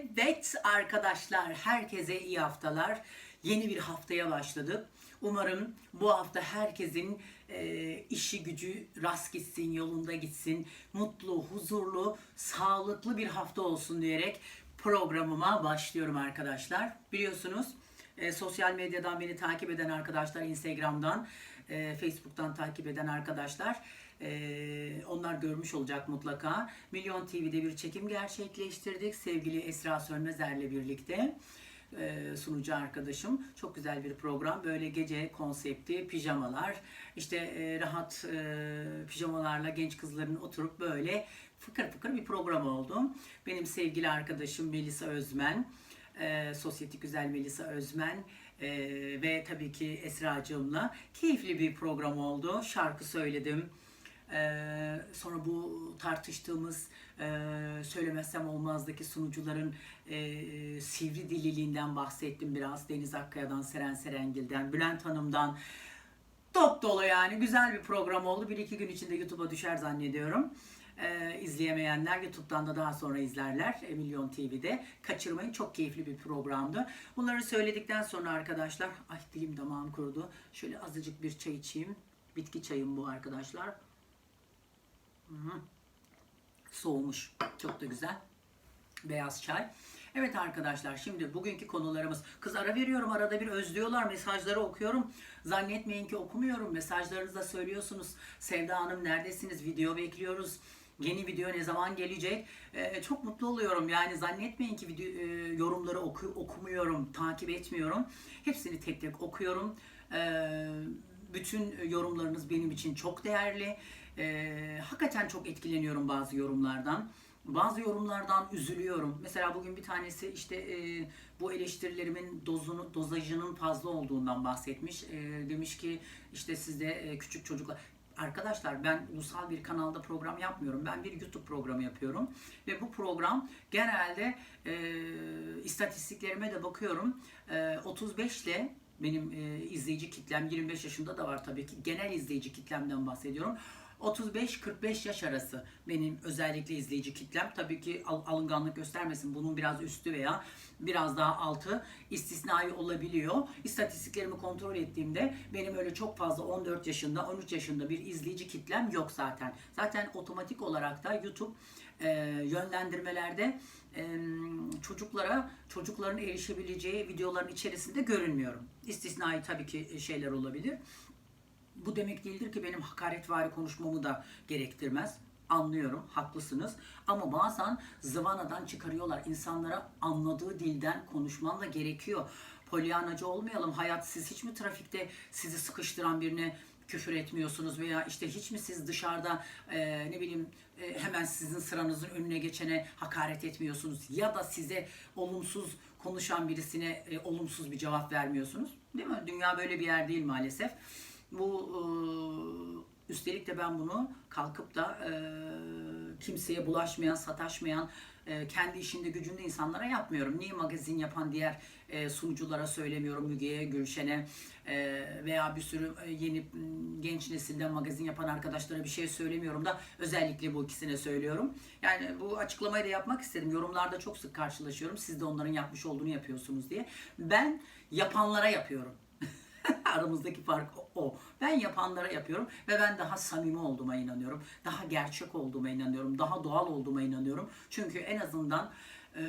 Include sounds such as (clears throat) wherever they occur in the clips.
Evet arkadaşlar herkese iyi haftalar. Yeni bir haftaya başladık. Umarım bu hafta herkesin e, işi gücü rast gitsin, yolunda gitsin. Mutlu, huzurlu, sağlıklı bir hafta olsun diyerek programıma başlıyorum arkadaşlar. Biliyorsunuz e, sosyal medyadan beni takip eden arkadaşlar, Instagram'dan, e, Facebook'tan takip eden arkadaşlar e, onlar görmüş olacak mutlaka. Milyon TV'de bir çekim gerçekleştirdik sevgili Esra Sönmezer'le birlikte. E, sunucu arkadaşım. Çok güzel bir program. Böyle gece konsepti, pijamalar, işte e, rahat e, pijamalarla genç kızların oturup böyle fıkır fıkır bir program oldu. Benim sevgili arkadaşım Melisa Özmen, e, Sosyetik Güzel Melisa Özmen ve tabii ki Esra'cığımla keyifli bir program oldu. Şarkı söyledim. Ee, sonra bu tartıştığımız e, söylemezsem olmazdaki sunucuların e, sivri dililiğinden bahsettim biraz. Deniz Akkaya'dan, Seren Serengil'den, Bülent Hanım'dan. Top dolu yani güzel bir program oldu. Bir iki gün içinde YouTube'a düşer zannediyorum. Ee, izleyemeyenler YouTube'dan da daha sonra izlerler. E, Milyon TV'de. Kaçırmayın. Çok keyifli bir programdı. Bunları söyledikten sonra arkadaşlar, ay dilim damağım kurudu. Şöyle azıcık bir çay içeyim. Bitki çayım bu arkadaşlar. Soğumuş. Çok da güzel. Beyaz çay. Evet arkadaşlar şimdi bugünkü konularımız. Kız ara veriyorum arada bir özlüyorlar mesajları okuyorum. Zannetmeyin ki okumuyorum. Mesajlarınızı da söylüyorsunuz. Sevda Hanım neredesiniz? Video bekliyoruz. Yeni video ne zaman gelecek? Ee, çok mutlu oluyorum. Yani zannetmeyin ki video, e, yorumları oku, okumuyorum, takip etmiyorum. Hepsini tek tek okuyorum. Ee, bütün yorumlarınız benim için çok değerli. Ee, hakikaten çok etkileniyorum bazı yorumlardan. Bazı yorumlardan üzülüyorum. Mesela bugün bir tanesi işte e, bu eleştirilerimin dozunu, dozajının fazla olduğundan bahsetmiş. E, demiş ki işte sizde e, küçük çocuklar... Arkadaşlar ben ulusal bir kanalda program yapmıyorum. Ben bir YouTube programı yapıyorum. Ve bu program genelde e, istatistiklerime de bakıyorum. E, 35 ile benim e, izleyici kitlem 25 yaşında da var tabii ki. Genel izleyici kitlemden bahsediyorum. 35-45 yaş arası benim özellikle izleyici kitlem. Tabii ki al- alınganlık göstermesin. Bunun biraz üstü veya biraz daha altı istisnai olabiliyor. İstatistiklerimi kontrol ettiğimde benim öyle çok fazla 14 yaşında, 13 yaşında bir izleyici kitlem yok zaten. Zaten otomatik olarak da YouTube e, yönlendirmelerde e, çocuklara çocukların erişebileceği videoların içerisinde görünmüyorum. İstisnai tabii ki şeyler olabilir. Bu demek değildir ki benim hakaretvari konuşmamı da gerektirmez. Anlıyorum, haklısınız. Ama bazen zıvanadan çıkarıyorlar. İnsanlara anladığı dilden konuşman da gerekiyor. Polyanacı olmayalım. Hayat siz hiç mi trafikte sizi sıkıştıran birine küfür etmiyorsunuz veya işte hiç mi siz dışarıda e, ne bileyim e, hemen sizin sıranızın önüne geçene hakaret etmiyorsunuz ya da size olumsuz konuşan birisine e, olumsuz bir cevap vermiyorsunuz. Değil mi? Dünya böyle bir yer değil maalesef. Bu üstelik de ben bunu kalkıp da kimseye bulaşmayan, sataşmayan, kendi işinde gücünde insanlara yapmıyorum. Niye magazin yapan diğer sunuculara söylemiyorum, Müge'ye, Gülşen'e veya bir sürü yeni genç nesilden magazin yapan arkadaşlara bir şey söylemiyorum da özellikle bu ikisine söylüyorum. Yani bu açıklamayı da yapmak istedim. Yorumlarda çok sık karşılaşıyorum. Siz de onların yapmış olduğunu yapıyorsunuz diye. Ben yapanlara yapıyorum. (laughs) Aramızdaki fark o. Ben yapanlara yapıyorum ve ben daha samimi olduğuma inanıyorum. Daha gerçek olduğuma inanıyorum. Daha doğal olduğuma inanıyorum. Çünkü en azından e,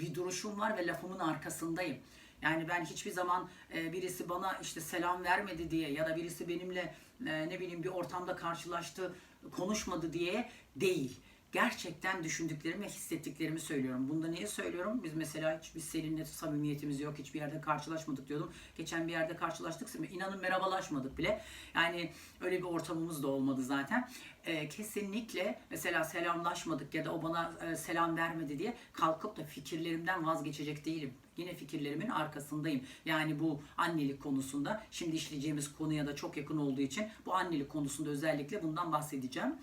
bir duruşum var ve lafımın arkasındayım. Yani ben hiçbir zaman e, birisi bana işte selam vermedi diye ya da birisi benimle e, ne bileyim bir ortamda karşılaştı, konuşmadı diye değil gerçekten düşündüklerimi ve hissettiklerimi söylüyorum. Bunda niye söylüyorum? Biz mesela hiç biz Selin'le samimiyetimiz yok. Hiçbir yerde karşılaşmadık diyordum. Geçen bir yerde karşılaştık. İnanın merhabalaşmadık bile. Yani öyle bir ortamımız da olmadı zaten. Ee, kesinlikle mesela selamlaşmadık ya da o bana e, selam vermedi diye kalkıp da fikirlerimden vazgeçecek değilim. Yine fikirlerimin arkasındayım. Yani bu annelik konusunda şimdi işleyeceğimiz konuya da çok yakın olduğu için bu annelik konusunda özellikle bundan bahsedeceğim.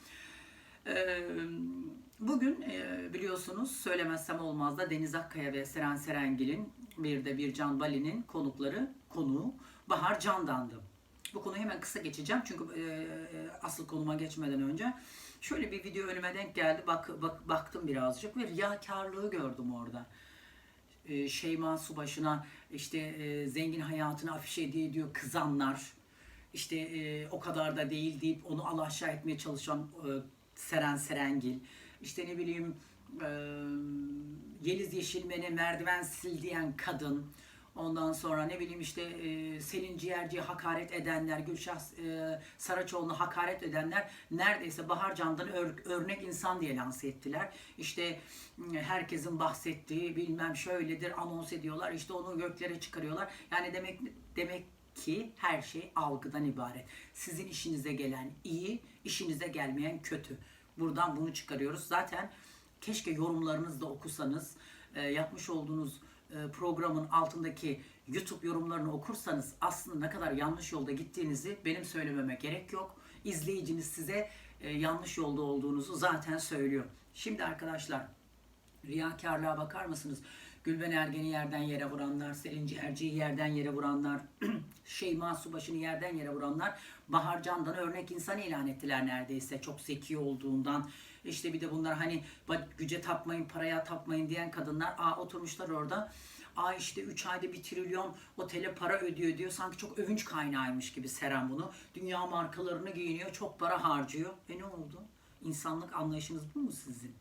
Bugün biliyorsunuz söylemezsem olmaz da Deniz Akkaya ve Seren Serengil'in bir de bir Can Bali'nin konukları konuğu Bahar Candan'dı. Bu konuyu hemen kısa geçeceğim çünkü asıl konuma geçmeden önce şöyle bir video önüme denk geldi. Bak, bak baktım birazcık ve riyakarlığı gördüm orada. e, Şeyma Subaşı'na işte zengin hayatını afişe ediyor kızanlar. İşte e, o kadar da değil deyip onu alaşağı etmeye çalışan e, Seren Serengil. İşte ne bileyim e, Yeliz Yeşilmen'e merdiven sil diyen kadın. Ondan sonra ne bileyim işte e, Selin Ciğerci'ye hakaret edenler, Gülşah e, Saraçoğlu'na hakaret edenler neredeyse Bahar Candan'ı ör- örnek insan diye lanse ettiler. İşte herkesin bahsettiği bilmem şöyledir anons ediyorlar. İşte onu göklere çıkarıyorlar. Yani demek demek ki her şey algıdan ibaret. Sizin işinize gelen iyi, işinize gelmeyen kötü. Buradan bunu çıkarıyoruz. Zaten keşke yorumlarınızı da okusanız, e, yapmış olduğunuz e, programın altındaki YouTube yorumlarını okursanız aslında ne kadar yanlış yolda gittiğinizi benim söylememe gerek yok. İzleyiciniz size e, yanlış yolda olduğunuzu zaten söylüyor. Şimdi arkadaşlar riyakarlığa bakar mısınız? Gülben Ergen'i yerden yere vuranlar, Selin Ciğerci'yi yerden yere vuranlar, (clears throat) Şeyma Subaşı'nı yerden yere vuranlar Bahar Candan'ı örnek insan ilan ettiler neredeyse çok zeki olduğundan. İşte bir de bunlar hani "Bak güce tapmayın, paraya tapmayın diyen kadınlar aa oturmuşlar orada. Aa işte 3 ayda bir trilyon otele para ödüyor diyor. Sanki çok övünç kaynağıymış gibi Seren bunu. Dünya markalarını giyiniyor, çok para harcıyor. E ne oldu? İnsanlık anlayışınız bu mu sizin?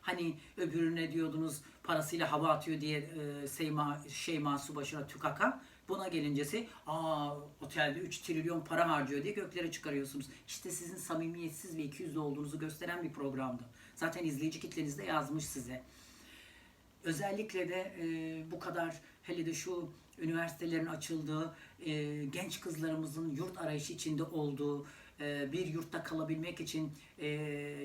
Hani öbürüne diyordunuz parasıyla hava atıyor diye e, Seyma, Şeyma Subaşı'na tükaka. Buna gelincesi aa otelde 3 trilyon para harcıyor diye göklere çıkarıyorsunuz. İşte sizin samimiyetsiz ve ikiyüzlü olduğunuzu gösteren bir programdı. Zaten izleyici kitleniz de yazmış size. Özellikle de e, bu kadar hele de şu üniversitelerin açıldığı, e, genç kızlarımızın yurt arayışı içinde olduğu, e, bir yurtta kalabilmek için e,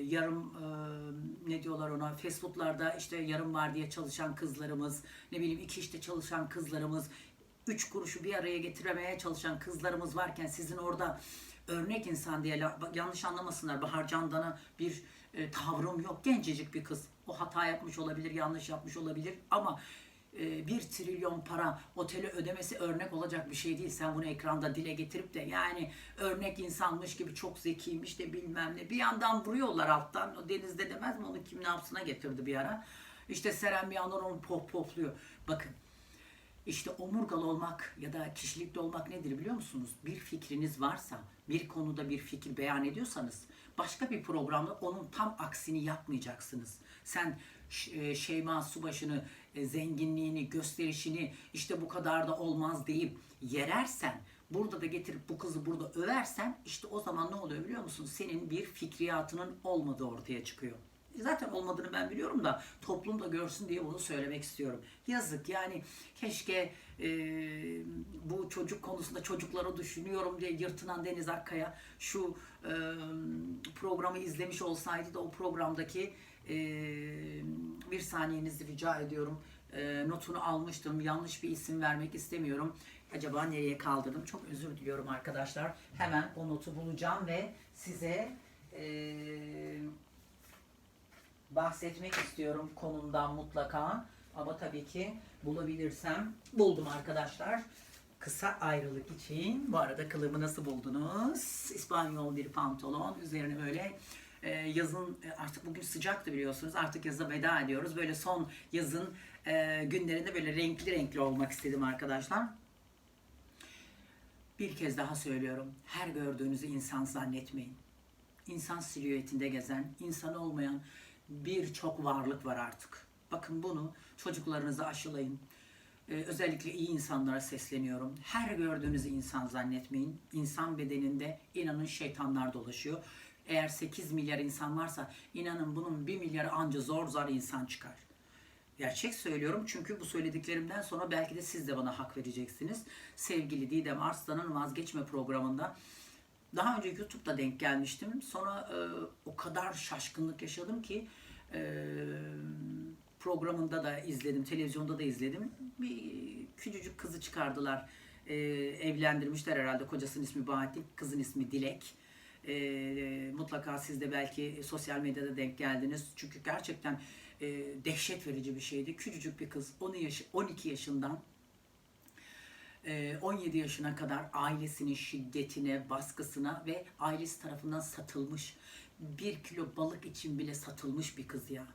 yarım e, ne diyorlar ona fast foodlarda işte yarım var diye çalışan kızlarımız, ne bileyim iki işte çalışan kızlarımız, üç kuruşu bir araya getiremeye çalışan kızlarımız varken sizin orada örnek insan diye yanlış anlamasınlar Bahar Candan'a bir tavrım yok. Gencecik bir kız. O hata yapmış olabilir, yanlış yapmış olabilir ama e, bir trilyon para otele ödemesi örnek olacak bir şey değil. Sen bunu ekranda dile getirip de yani örnek insanmış gibi çok zekiymiş de bilmem ne. Bir yandan vuruyorlar alttan. O denizde demez mi onu kim ne yapsına getirdi bir ara. İşte Seren bir yandan onu pop popluyor. Bakın işte omurgalı olmak ya da kişilikli olmak nedir biliyor musunuz? Bir fikriniz varsa, bir konuda bir fikir beyan ediyorsanız başka bir programda onun tam aksini yapmayacaksınız. Sen e, Şeyma Subaşı'nı, e, zenginliğini, gösterişini işte bu kadar da olmaz deyip yerersen, burada da getirip bu kızı burada översen işte o zaman ne oluyor biliyor musun? Senin bir fikriyatının olmadığı ortaya çıkıyor. Zaten olmadığını ben biliyorum da toplum da görsün diye bunu söylemek istiyorum. Yazık yani keşke e, bu çocuk konusunda çocukları düşünüyorum diye yırtınan Deniz Akkaya şu e, programı izlemiş olsaydı da o programdaki e, bir saniyenizi rica ediyorum. E, notunu almıştım. Yanlış bir isim vermek istemiyorum. Acaba nereye kaldırdım? Çok özür diliyorum arkadaşlar. Hemen o notu bulacağım ve size e, bahsetmek istiyorum konumdan mutlaka. Ama tabii ki bulabilirsem buldum arkadaşlar. Kısa ayrılık için. Bu arada kılığımı nasıl buldunuz? İspanyol bir pantolon. Üzerine böyle e, yazın e, artık bugün sıcaktı biliyorsunuz. Artık yaza veda ediyoruz. Böyle son yazın e, günlerinde böyle renkli renkli olmak istedim arkadaşlar. Bir kez daha söylüyorum. Her gördüğünüzü insan zannetmeyin. İnsan silüetinde gezen, insan olmayan birçok varlık var artık. Bakın bunu çocuklarınıza aşılayın. Ee, özellikle iyi insanlara sesleniyorum. Her gördüğünüzü insan zannetmeyin. İnsan bedeninde inanın şeytanlar dolaşıyor. Eğer 8 milyar insan varsa inanın bunun 1 milyarı anca zor zor insan çıkar. Gerçek söylüyorum çünkü bu söylediklerimden sonra belki de siz de bana hak vereceksiniz. Sevgili Didem Arslan'ın Vazgeçme programında daha önce YouTube'da denk gelmiştim. Sonra e, o kadar şaşkınlık yaşadım ki e, programında da izledim, televizyonda da izledim. Bir küçücük kızı çıkardılar. E, evlendirmişler herhalde. Kocasının ismi Bahattin, kızın ismi Dilek. E, mutlaka siz de belki sosyal medyada denk geldiniz. Çünkü gerçekten e, dehşet verici bir şeydi. Küçücük bir kız 10 yaş, 12 yaşından e, 17 yaşına kadar ailesinin şiddetine, baskısına ve ailesi tarafından satılmış. Bir kilo balık için bile satılmış bir kız ya.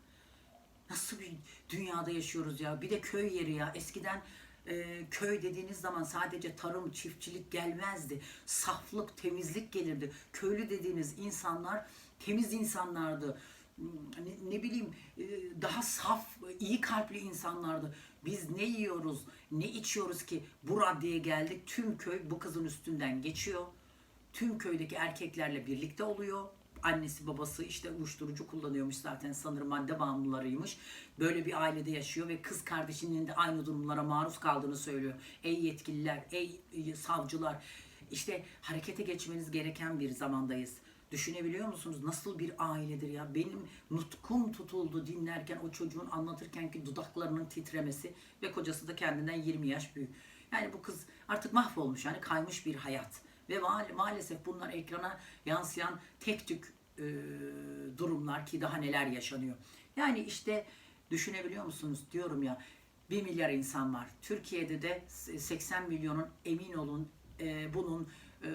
Nasıl bir dünyada yaşıyoruz ya? Bir de köy yeri ya. Eskiden e, köy dediğiniz zaman sadece tarım, çiftçilik gelmezdi. Saflık, temizlik gelirdi. Köylü dediğiniz insanlar temiz insanlardı. Hmm, Ne, ne bileyim e, daha saf, iyi kalpli insanlardı. Biz ne yiyoruz, ne içiyoruz ki bu raddeye geldik. Tüm köy bu kızın üstünden geçiyor. Tüm köydeki erkeklerle birlikte oluyor. Annesi babası işte uyuşturucu kullanıyormuş zaten sanırım madde bağımlılarıymış. Böyle bir ailede yaşıyor ve kız kardeşinin de aynı durumlara maruz kaldığını söylüyor. Ey yetkililer, ey savcılar işte harekete geçmeniz gereken bir zamandayız. Düşünebiliyor musunuz? Nasıl bir ailedir ya? Benim nutkum tutuldu dinlerken o çocuğun anlatırken ki dudaklarının titremesi ve kocası da kendinden 20 yaş büyük. Yani bu kız artık mahvolmuş yani kaymış bir hayat. Ve maal- maalesef bunlar ekrana yansıyan tek tük e, durumlar ki daha neler yaşanıyor. Yani işte düşünebiliyor musunuz diyorum ya 1 milyar insan var. Türkiye'de de 80 milyonun emin olun e, bunun e,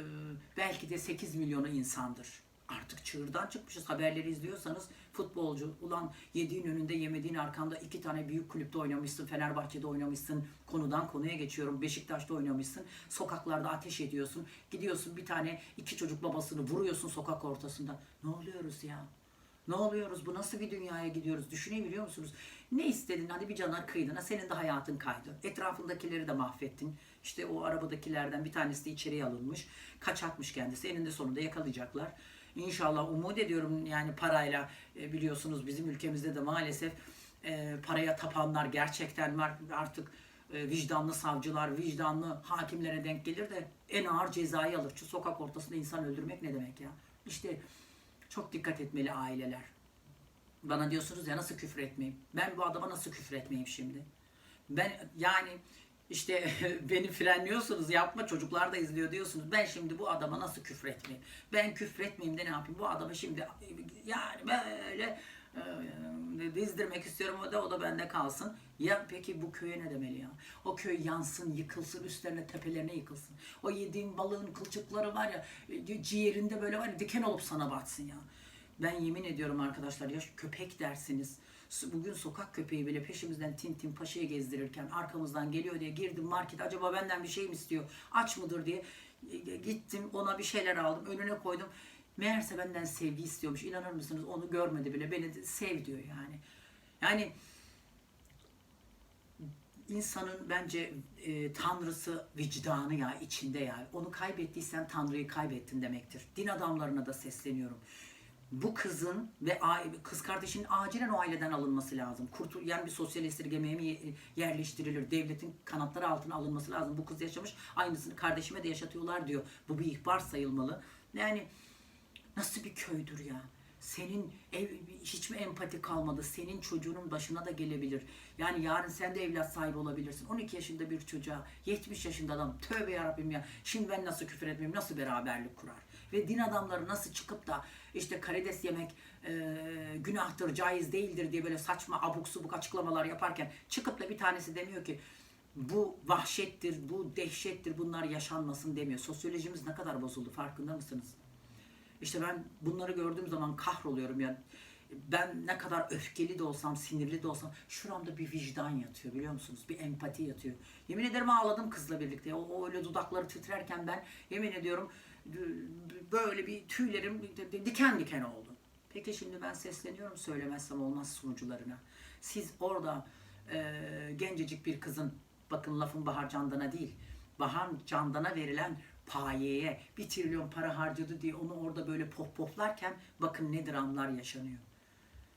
belki de 8 milyonu insandır. Artık çığırdan çıkmışız. Haberleri izliyorsanız futbolcu ulan yediğin önünde yemediğin arkanda iki tane büyük kulüpte oynamışsın. Fenerbahçe'de oynamışsın. Konudan konuya geçiyorum. Beşiktaş'ta oynamışsın. Sokaklarda ateş ediyorsun. Gidiyorsun bir tane iki çocuk babasını vuruyorsun sokak ortasında. Ne oluyoruz ya? Ne oluyoruz? Bu nasıl bir dünyaya gidiyoruz? Düşünebiliyor musunuz? Ne istedin? Hadi bir canar kıydın. Senin de hayatın kaydı. Etrafındakileri de mahvettin. İşte o arabadakilerden bir tanesi de içeriye alınmış. Kaçakmış kendisi. Eninde sonunda yakalayacaklar. İnşallah umut ediyorum yani parayla e, biliyorsunuz bizim ülkemizde de maalesef e, paraya tapanlar gerçekten var. Artık e, vicdanlı savcılar, vicdanlı hakimlere denk gelir de en ağır cezayı alır. Şu sokak ortasında insan öldürmek ne demek ya? İşte çok dikkat etmeli aileler. Bana diyorsunuz ya nasıl küfür etmeyeyim? Ben bu adama nasıl küfür etmeyeyim şimdi? Ben yani işte (laughs) beni frenliyorsunuz yapma çocuklar da izliyor diyorsunuz. Ben şimdi bu adama nasıl küfür etmeyeyim? Ben küfür etmeyeyim de ne yapayım? Bu adamı şimdi yani böyle e, dizdirmek istiyorum o da o da bende kalsın. Ya peki bu köye ne demeli ya? O köy yansın, yıkılsın, üstlerine tepelerine yıkılsın. O yediğin balığın kılçıkları var ya e, ciğerinde böyle var ya diken olup sana batsın ya. Ben yemin ediyorum arkadaşlar ya köpek dersiniz. Bugün sokak köpeği bile peşimizden tin tin paşayı gezdirirken arkamızdan geliyor diye girdim market acaba benden bir şey mi istiyor aç mıdır diye E, gittim ona bir şeyler aldım önüne koydum. Meğerse benden sevgi istiyormuş inanır mısınız onu görmedi bile beni sev diyor yani. Yani insanın bence e, tanrısı vicdanı ya içinde ya. Onu kaybettiysen tanrıyı kaybettin demektir. Din adamlarına da sesleniyorum. Bu kızın ve kız kardeşinin acilen o aileden alınması lazım. Kurtul yani bir sosyal esirgemeye mi ye- yerleştirilir? Devletin kanatları altına alınması lazım. Bu kız yaşamış aynısını kardeşime de yaşatıyorlar diyor. Bu bir ihbar sayılmalı. Yani Nasıl bir köydür ya? Senin ev, hiç mi empati kalmadı? Senin çocuğunun başına da gelebilir. Yani yarın sen de evlat sahibi olabilirsin. 12 yaşında bir çocuğa, 70 yaşında adam. Tövbe yarabbim ya. Şimdi ben nasıl küfür etmeyeyim, nasıl beraberlik kurar? Ve din adamları nasıl çıkıp da işte karides yemek e, günahtır, caiz değildir diye böyle saçma abuk subuk açıklamalar yaparken çıkıp da bir tanesi demiyor ki bu vahşettir, bu dehşettir, bunlar yaşanmasın demiyor. Sosyolojimiz ne kadar bozuldu farkında mısınız? İşte ben bunları gördüğüm zaman kahroluyorum ya. Ben ne kadar öfkeli de olsam, sinirli de olsam şuramda bir vicdan yatıyor biliyor musunuz? Bir empati yatıyor. Yemin ederim ağladım kızla birlikte. O, o öyle dudakları titrerken ben yemin ediyorum böyle bir tüylerim diken diken oldu. Peki şimdi ben sesleniyorum söylemezsem olmaz sunucularına. Siz orada e, gencecik bir kızın, bakın lafın Bahar Candan'a değil, Bahar Candan'a verilen payeye bir trilyon para harcadı diye onu orada böyle pohpohlarken bakın ne dramlar yaşanıyor.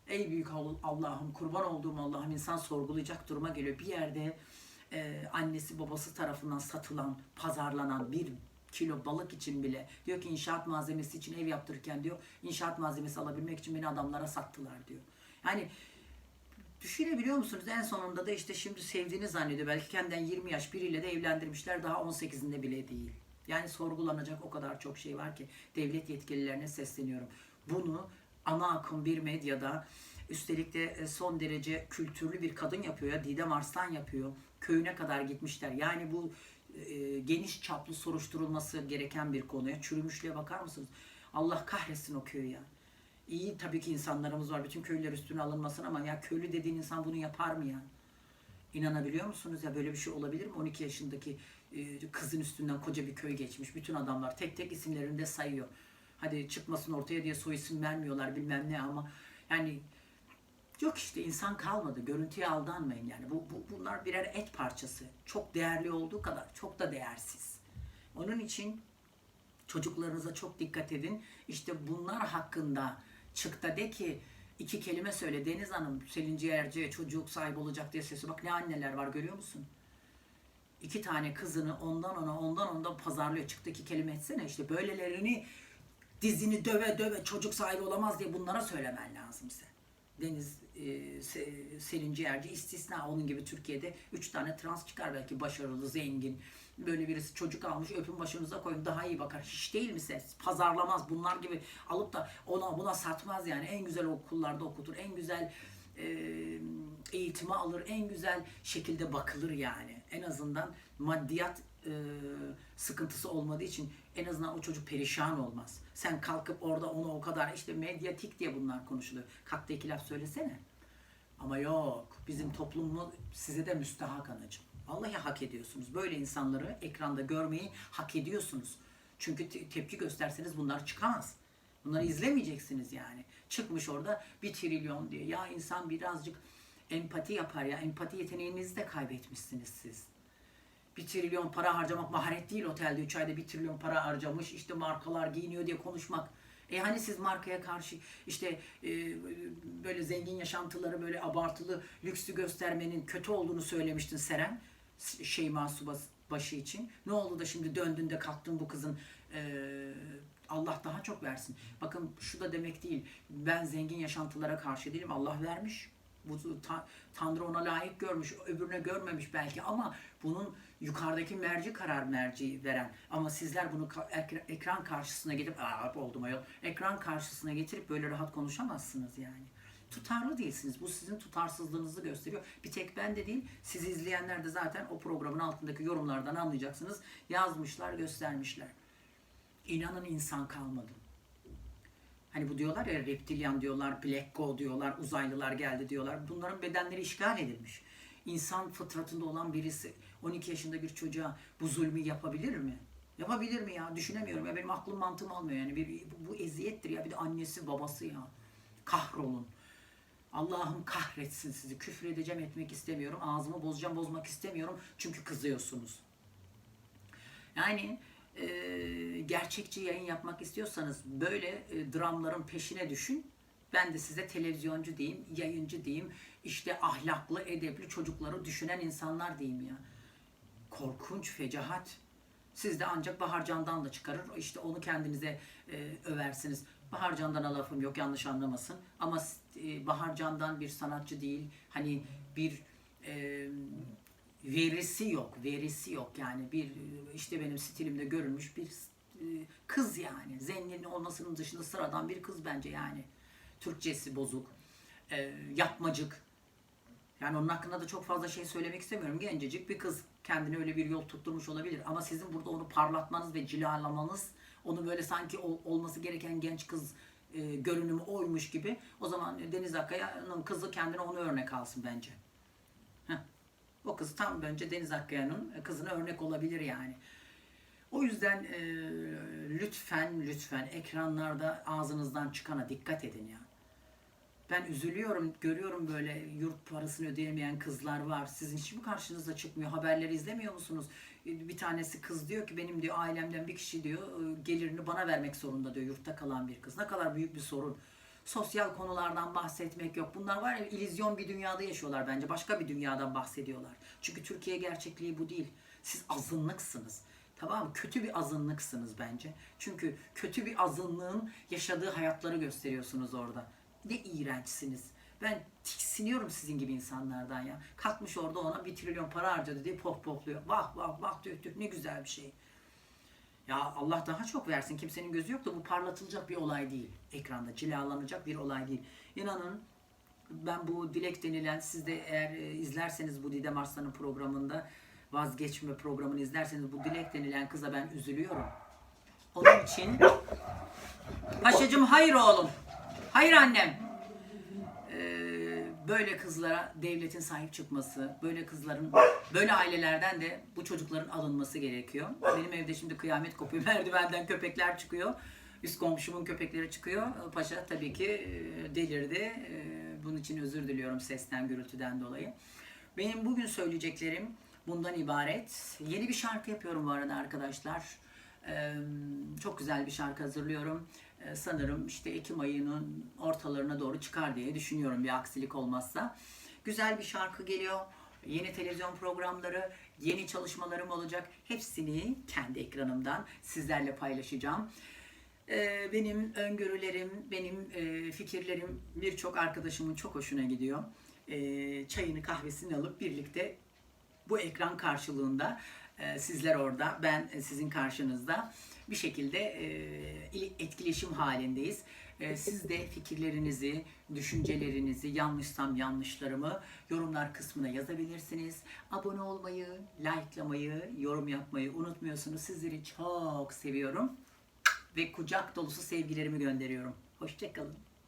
Ey büyük Allah'ım kurban olduğum Allah'ım insan sorgulayacak duruma geliyor. Bir yerde e, annesi babası tarafından satılan, pazarlanan bir kilo balık için bile diyor ki inşaat malzemesi için ev yaptırırken diyor inşaat malzemesi alabilmek için beni adamlara sattılar diyor. Yani Düşünebiliyor musunuz? En sonunda da işte şimdi sevdiğini zannediyor. Belki kendinden 20 yaş biriyle de evlendirmişler. Daha 18'inde bile değil. Yani sorgulanacak o kadar çok şey var ki devlet yetkililerine sesleniyorum. Bunu ana akım bir medyada üstelik de e, son derece kültürlü bir kadın yapıyor ya Didem Arslan yapıyor. Köyüne kadar gitmişler. Yani bu e, geniş çaplı soruşturulması gereken bir konuya. Çürümüşlüğe bakar mısınız? Allah kahretsin o köyü ya. İyi tabii ki insanlarımız var. Bütün köylüler üstüne alınmasın ama ya köylü dediğin insan bunu yapar mı ya? İnanabiliyor musunuz ya böyle bir şey olabilir mi? 12 yaşındaki e, kızın üstünden koca bir köy geçmiş. Bütün adamlar tek tek isimlerini de sayıyor. Hadi çıkmasın ortaya diye soy isim vermiyorlar bilmem ne ama yani yok işte insan kalmadı. Görüntüye aldanmayın yani. Bu, bu bunlar birer et parçası. Çok değerli olduğu kadar çok da değersiz. Onun için çocuklarınıza çok dikkat edin. İşte bunlar hakkında çık da de ki iki kelime söyle Deniz Hanım Selin Ciğerci'ye çocuk sahibi olacak diye sesi bak ne anneler var görüyor musun? İki tane kızını ondan ona ondan ondan pazarlıyor. Çıktı iki kelime etsene işte böylelerini dizini döve döve çocuk sahibi olamaz diye bunlara söylemen lazım sen. Deniz e, Se- Selin Ciğerci istisna onun gibi Türkiye'de üç tane trans çıkar. Belki başarılı zengin böyle birisi çocuk almış öpün başınıza koyun daha iyi bakar. Hiç değil mi ses? Pazarlamaz bunlar gibi alıp da ona buna satmaz yani. En güzel okullarda okutur en güzel e, eğitimi alır en güzel şekilde bakılır yani. En azından maddiyat e, sıkıntısı olmadığı için en azından o çocuk perişan olmaz. Sen kalkıp orada onu o kadar işte medyatik diye bunlar konuşuluyor. Kalk iki laf söylesene. Ama yok. Bizim toplumumuz size de müstahak anacığım. Vallahi hak ediyorsunuz. Böyle insanları ekranda görmeyi hak ediyorsunuz. Çünkü te- tepki gösterseniz bunlar çıkamaz. Bunları izlemeyeceksiniz yani. Çıkmış orada bir trilyon diye. Ya insan birazcık empati yapar ya. Empati yeteneğinizi de kaybetmişsiniz siz bir trilyon para harcamak maharet değil otelde 3 ayda bir trilyon para harcamış işte markalar giyiniyor diye konuşmak. E hani siz markaya karşı işte e, böyle zengin yaşantıları böyle abartılı lüksü göstermenin kötü olduğunu söylemiştin Seren Şeyma Subaşı için. Ne oldu da şimdi döndün de kalktın bu kızın e, Allah daha çok versin. Bakın şu da demek değil. Ben zengin yaşantılara karşı değilim. Allah vermiş. Bu ta- Tanrı ona layık görmüş, öbürüne görmemiş belki ama bunun yukarıdaki merci karar merci veren. Ama sizler bunu ekran karşısına gidip aa oldum ayol. Ekran karşısına getirip böyle rahat konuşamazsınız yani. Tutarlı değilsiniz. Bu sizin tutarsızlığınızı gösteriyor. Bir tek ben de değil, sizi izleyenler de zaten o programın altındaki yorumlardan anlayacaksınız. Yazmışlar, göstermişler. İnanın insan kalmadı. Hani bu diyorlar ya reptilyan diyorlar, black go diyorlar, uzaylılar geldi diyorlar. Bunların bedenleri işgal edilmiş. İnsan fıtratında olan birisi 12 yaşında bir çocuğa bu zulmü yapabilir mi? Yapabilir mi ya? Düşünemiyorum ya benim aklım mantığım almıyor yani. Bir, bu, bu eziyettir ya bir de annesi babası ya. Kahrolun. Allah'ım kahretsin sizi. Küfür edeceğim etmek istemiyorum. Ağzımı bozacağım bozmak istemiyorum. Çünkü kızıyorsunuz. Yani e, gerçekçi yayın yapmak istiyorsanız böyle e, dramların peşine düşün. Ben de size televizyoncu diyeyim, yayıncı diyeyim, işte ahlaklı, edepli çocukları düşünen insanlar diyeyim ya. Korkunç, fecahat. Siz de ancak Baharcan'dan da çıkarır. İşte onu kendinize e, översiniz. Baharcan'dan lafım yok yanlış anlamasın. Ama e, Baharcan'dan bir sanatçı değil. Hani bir e, verisi yok. Verisi yok yani. Bir işte benim stilimde görülmüş bir e, kız yani. Zengin olmasının dışında sıradan bir kız bence yani. Türkçesi bozuk. E, yapmacık. Yani onun hakkında da çok fazla şey söylemek istemiyorum. Gencecik bir kız kendine öyle bir yol tutturmuş olabilir. Ama sizin burada onu parlatmanız ve cilalamanız, onu böyle sanki ol- olması gereken genç kız e, görünümü oymuş gibi. O zaman Deniz Akkaya'nın kızı kendine onu örnek alsın bence. O kız tam bence Deniz Akkaya'nın kızına örnek olabilir yani. O yüzden e, lütfen lütfen ekranlarda ağzınızdan çıkana dikkat edin ya. Ben üzülüyorum, görüyorum böyle yurt parasını ödeyemeyen kızlar var. Sizin hiç mi karşınıza çıkmıyor? Haberleri izlemiyor musunuz? Bir tanesi kız diyor ki benim diyor ailemden bir kişi diyor e, gelirini bana vermek zorunda diyor yurtta kalan bir kız. Ne kadar büyük bir sorun. Sosyal konulardan bahsetmek yok. Bunlar var ya illüzyon bir dünyada yaşıyorlar bence. Başka bir dünyadan bahsediyorlar. Çünkü Türkiye gerçekliği bu değil. Siz azınlıksınız. Tamam mı? Kötü bir azınlıksınız bence. Çünkü kötü bir azınlığın yaşadığı hayatları gösteriyorsunuz orada. Ne iğrençsiniz. Ben tiksiniyorum sizin gibi insanlardan ya. Kalkmış orada ona bir trilyon para harcadı diye pop popluyor. Vah vah vah tüh tüh ne güzel bir şey. Ya Allah daha çok versin. Kimsenin gözü yok da bu parlatılacak bir olay değil. Ekranda cilalanacak bir olay değil. İnanın ben bu Dilek denilen siz de eğer e, izlerseniz bu Didem Arslan'ın programında vazgeçme programını izlerseniz bu Dilek denilen kıza ben üzülüyorum. Onun için Paşacığım hayır oğlum. Hayır annem. Böyle kızlara devletin sahip çıkması, böyle kızların, böyle ailelerden de bu çocukların alınması gerekiyor. Benim evde şimdi kıyamet kopuyor. (laughs) Merdivenden köpekler çıkıyor. Üst komşumun köpekleri çıkıyor. Paşa tabii ki e, delirdi. E, Bunun için özür diliyorum sesten, gürültüden dolayı. Benim bugün söyleyeceklerim bundan ibaret. Yeni bir şarkı yapıyorum bu arada arkadaşlar. Ee, Çok güzel bir şarkı hazırlıyorum. Ee, Sanırım işte Ekim ayının ortalarına doğru çıkar diye düşünüyorum bir aksilik olmazsa. Güzel bir şarkı geliyor. Yeni televizyon programları, yeni çalışmalarım olacak. Hepsini kendi ekranımdan sizlerle paylaşacağım. Ee, Benim öngörülerim, benim e, fikirlerim birçok arkadaşımın çok hoşuna gidiyor. Çayını kahvesini alıp birlikte bu ekran karşılığında e, sizler orada, ben e, sizin karşınızda bir şekilde e, il- etkileşim halindeyiz. E, siz de fikirlerinizi, düşüncelerinizi, yanlışsam yanlışlarımı yorumlar kısmına yazabilirsiniz. Abone olmayı, likelamayı, yorum yapmayı unutmuyorsunuz. Sizleri çok seviyorum ve kucak dolusu sevgilerimi gönderiyorum. Hoşçakalın.